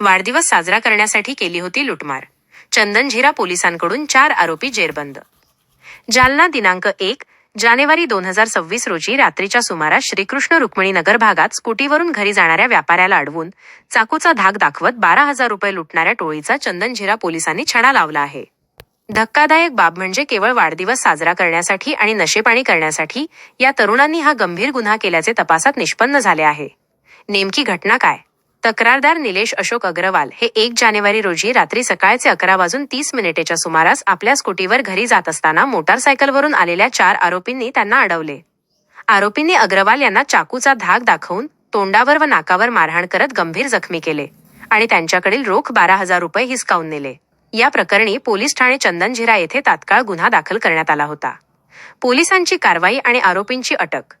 वाढदिवस साजरा करण्यासाठी केली होती लुटमार. चंदनझिरा पोलिसांकडून चार आरोपी जेरबंद. जालना दिनांक एक जानेवारी दोन हजार सव्वीस रोजी रात्रीच्या सुमारास श्रीकृष्ण रुक्मिणी नगर भागात स्कूटीवरून घरी जाणाऱ्या व्यापाऱ्याला अडवून चाकूचा धाक दाखवत बारा हजार रुपये लुटणाऱ्या टोळीचा चंदनझिरा पोलिसांनी छडा लावला आहे. धक्कादायक बाब म्हणजे केवळ वाढदिवस साजरा करण्यासाठी आणि नशेपाणी करण्यासाठी या तरुणांनी हा गंभीर गुन्हा केल्याचे तपासात निष्पन्न झाले आहे. नेमकी घटना काय? तक्रारदार निलेश अशोक अग्रवाल हे एक जानेवारी रोजी रात्री सकाळचे अकरा वाजून तीस मिनिटेच्या सुमारास आपल्या स्कूटीवर घरी जात असताना मोटारसायकलवरून आलेल्या चार आरोपींनी त्यांना अडवले. आरोपींनी अग्रवाल यांना चाकूचा धाक दाखवून तोंडावर व नाकावर मारहाण करत गंभीर जखमी केले आणि त्यांच्याकडील रोख बारा हजार रुपये हिसकावून नेले. या प्रकरणी पोलीस ठाणे चंदनझिरा येथे तात्काळ गुन्हा दाखल करण्यात आला होता. पोलिसांची कारवाई आणि आरोपींची अटक.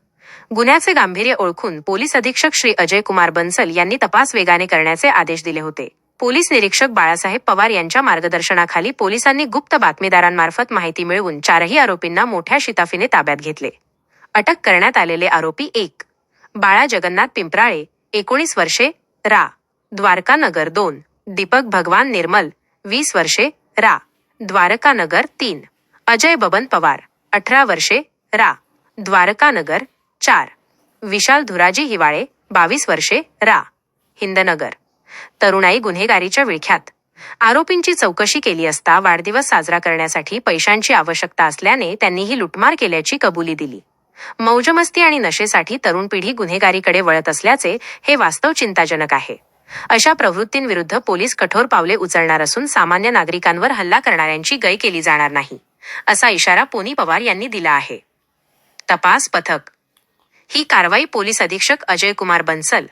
गुन्ह्याचे गांभीर्य ओळखून पोलीस अधीक्षक श्री अजय कुमार बन्सल यांनी तपास वेगाने करण्याचे आदेश दिले होते. पोलीस निरीक्षक बाळासाहेब पवार यांच्या मार्गदर्शनाखाली पोलिसांनी गुप्त बातमीदारांमार्फत माहिती मिळवून चारही आरोपींना मोठ्या शिताफीने ताब्यात घेतले. अटक करण्यात आलेले आरोपी एक बाळा जगन्नाथ पिंपराळे एकोणीस वर्षे रा द्वारकानगर दोन दीपक भगवान निर्मल वीस वर्षे रा द्वारकानगर तीन अजय बबन पवार अठरा वर्षे रा द्वारकानगर चार. विशाल धुराजी हिवाळे बावीस वर्षे रा. हिंदनगर. तरुणाई गुन्हेगारीच्या विळख्यात. आरोपींची चौकशी केली असता वाढदिवस साजरा करण्यासाठी पैशांची आवश्यकता असल्याने त्यांनी ही लुटमार केल्याची कबुली दिली. मौजमस्ती आणि नशेसाठी तरुण पिढी गुन्हेगारीकडे वळत असल्याचे हे वास्तव चिंताजनक आहे. अशा प्रवृत्तींविरुद्ध पोलीस कठोर पावले उचलणार असून सामान्य नागरिकांवर हल्ला करणाऱ्यांची गय केली जाणार नाही असा इशारा पोनी पवार यांनी दिला आहे. तपास पथक ही कारवाई पोलीस अधीक्षक अजय कुमार बन्सल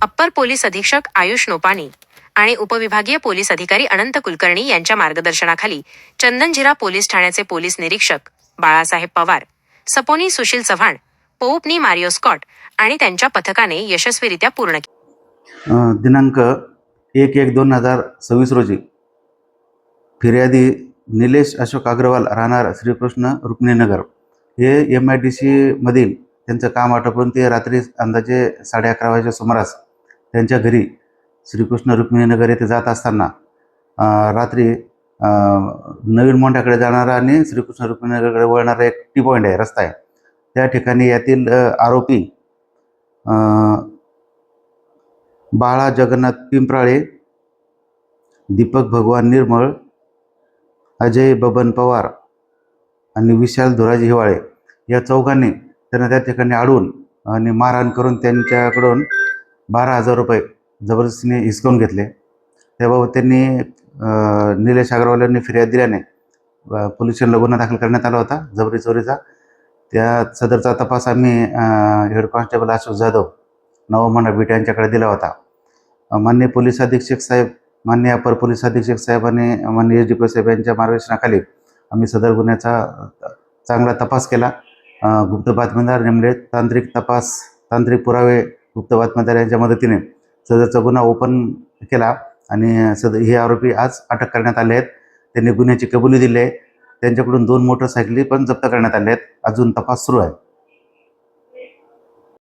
अप्पर पोलीस अधीक्षक आयुष नोपानी आणि उपविभागीय पोलीस अधिकारी अनंत कुलकर्णी यांच्या मार्गदर्शनाखाली चंदनझिरा पोलीस ठाण्याचे पोलीस निरीक्षक बाळासाहेब पवार सपोनी सुशील चव्हाण पोपनी मारिओ स्कॉट आणि त्यांच्या पथकाने यशस्वीरित्या पूर्ण केले दिनांक एक एक दोन हजार सव्वीस रोजी फिर्यादी निलेश अशोक अग्रवाल राहणार श्रीकृष्ण रुक्मिणीनगर हे एम आय डी सीमधील त्यांचं काम आटोपून ते रात्री अंदाजे साडे अकरा वाजेच्या सुमारास त्यांच्या घरी श्रीकृष्ण रुक्मिणीनगर येथे जात असताना रात्री नवीन मोंढ्याकडे जाणारा आणि श्रीकृष्ण रुक्मिणीनगरकडे वळणारा एक टी पॉईंट आहे रस्ता आहे. त्या ठिकाणी यातील आरोपी बाळा जगन्नाथ पिंपराळे दीपक भगवान निर्मळ अजय बबन पवार आणि विशाल धुराजी हिवाळे या चौघांनी त्यांना त्या ठिकाणी अडवून आणि मारहाण करून त्यांच्याकडून बारा हजार रुपये जबरदस्तीने हिसकावून घेतले. त्याबाबत त्यांनी निलेश अग्रवाल यांनी फिर्याद दिल्याने अं, पोलीस स्टेशनला गुन्हा दाखल करण्यात आला होता जबरी चोरीचा. त्या सदरचा तपास आम्ही हेड कॉन्स्टेबल अशोक जाधव नवमाना बीट यांच्याकडे दिला होता. मान्य पोलीस अधीक्षक साहेब मान्य अपर पोलीस अधीक्षक साहेब आणि मान्य एस डी पी साहेब यांच्या मार्गदर्शनाखाली आम्ही सदर गुन्ह्याचा चांगला तपास केला. गुप्त बातमीदार नेमले तांत्रिक तपास तांत्रिक पुरावे गुप्त बातमीदार यांच्या मदतीने. सदरचा गुन्हा ओपन केला आणि सदर हे आरोपी आज अटक करण्यात आले आहेत. त्यांनी गुन्ह्याची कबुली दिली आहे. त्यांच्याकडून दोन मोटरसायकली पण जप्त करण्यात आल्या आहेत. अजून तपास सुरू आहे.